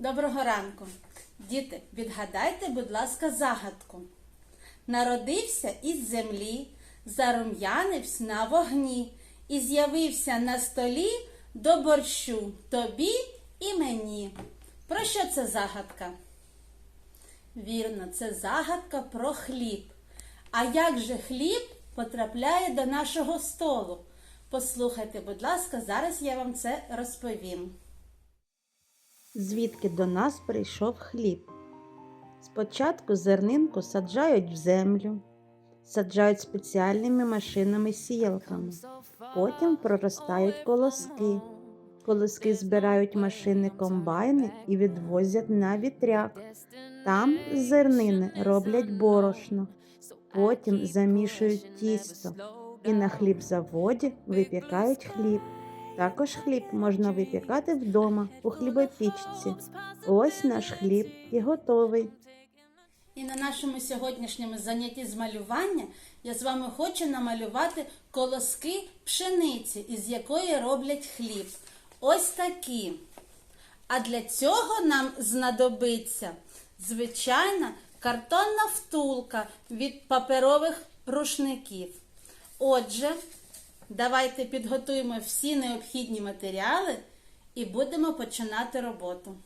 Доброго ранку. Діти, відгадайте, будь ласка, загадку. Народився із землі, зарум'янився на вогні і з'явився на столі до борщу тобі і мені. Про що це загадка? Вірно, це загадка про хліб. А як же хліб потрапляє до нашого столу? Послухайте, будь ласка, зараз я вам це розповім. Звідки до нас прийшов хліб? Спочатку зернинку саджають в землю, саджають спеціальними машинами сіялками. Потім проростають колоски. Колоски збирають машини комбайни і відвозять на вітряк. Там зернини роблять борошно, потім замішують тісто і на хлібзаводі випікають хліб. Також хліб можна випікати вдома у хлібопічці. Ось наш хліб і готовий. І на нашому сьогоднішньому занятті з малювання я з вами хочу намалювати колоски пшениці, із якої роблять хліб. Ось такі. А для цього нам знадобиться звичайна картонна втулка від паперових рушників. Отже, давайте підготуємо всі необхідні матеріали і будемо починати роботу.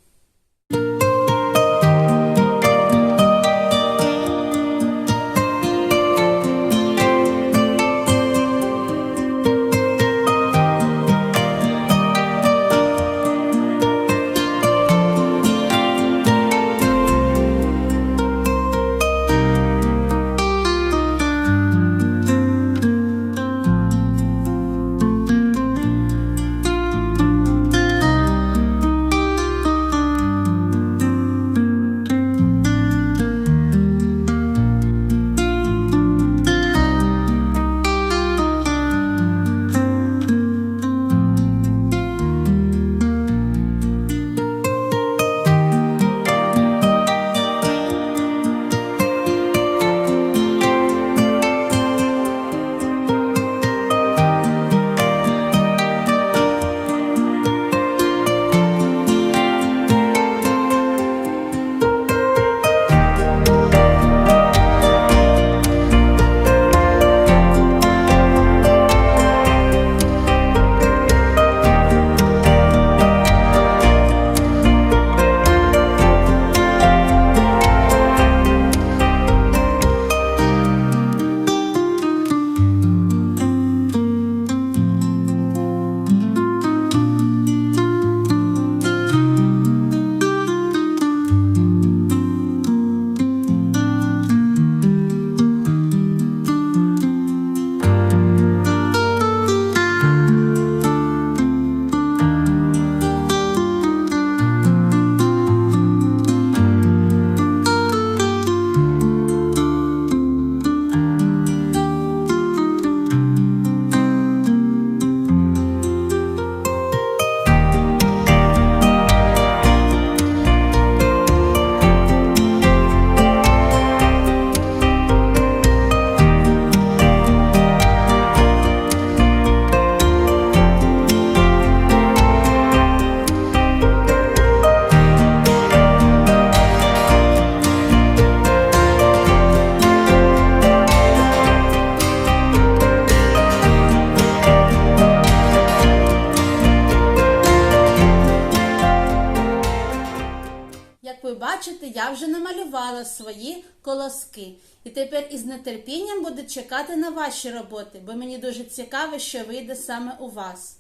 Як ви бачите, я вже намалювала свої колоски. І тепер із нетерпінням буду чекати на ваші роботи, бо мені дуже цікаво, що вийде саме у вас.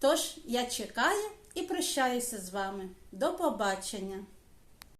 Тож я чекаю і прощаюся з вами. До побачення!